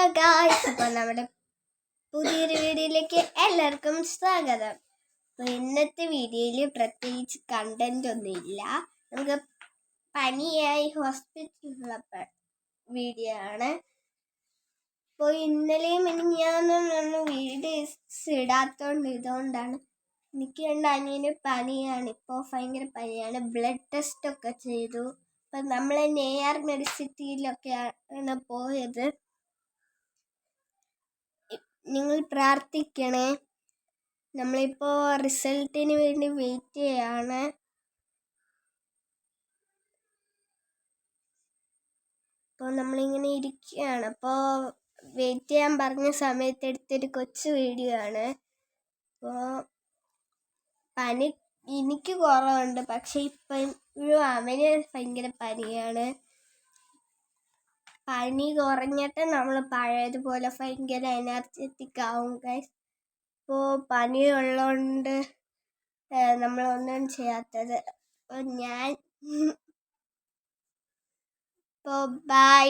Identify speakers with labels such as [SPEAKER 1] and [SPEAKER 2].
[SPEAKER 1] Hello guys അപ്പോൾ നമ്മുടെ പുതിയൊരു വീഡിയോയിലേക്ക് എല്ലാവർക്കും സ്വാഗതം. അപ്പോൾ ഇന്നത്തെ വീഡിയോയിൽ പ്രത്യേകിച്ച് കണ്ടന്റ് ഒന്നുമില്ല നമുക്ക് പനിയായി ഹോസ്പിറ്റലിലുള്ള വീഡിയോ ആണ്. അപ്പോൾ ഇന്നലെയും ഞാനൊന്നും വീഡിയോസ് ഇടാത്തോണ്ട് ഇതുകൊണ്ടാണ്. എനിക്ക് രണ്ട് അനിയന് പനിയാണ്. ഇപ്പോൾ ഭയങ്കര പനിയാണ്. ബ്ലഡ് ടെസ്റ്റ് ഒക്കെ ചെയ്തു. അപ്പം നമ്മൾ നെയ്യാർ മെഡിസിറ്റിയിലൊക്കെയാണ് പോയത്. നിങ്ങൾ പ്രാർത്ഥിക്കണേ. നമ്മളിപ്പോൾ റിസൾട്ടിന് വേണ്ടി വെയിറ്റ് ചെയ്യാണ്. അപ്പോൾ നമ്മളിങ്ങനെ ഇരിക്കുകയാണ്. അപ്പോൾ വെയിറ്റ് ചെയ്യാൻ പറഞ്ഞ സമയത്ത് എടുത്തൊരു കൊച്ചു വീഡിയോ ആണ്. അപ്പോൾ പനി എനിക്ക് കുറവുണ്ട്. പക്ഷേ ഇപ്പം അവന് ഭയങ്കര പനിയാണ്. പനി കുറഞ്ഞിട്ട് നമ്മൾ പഴയതുപോലെ ഭയങ്കര എനർജറ്റിക് ആവും ഗൈസ് ഇപ്പോൾ പനി ഉള്ളതുകൊണ്ട് നമ്മളൊന്നും ചെയ്യാത്തത്. ഞാൻ ഇപ്പോൾ ബൈ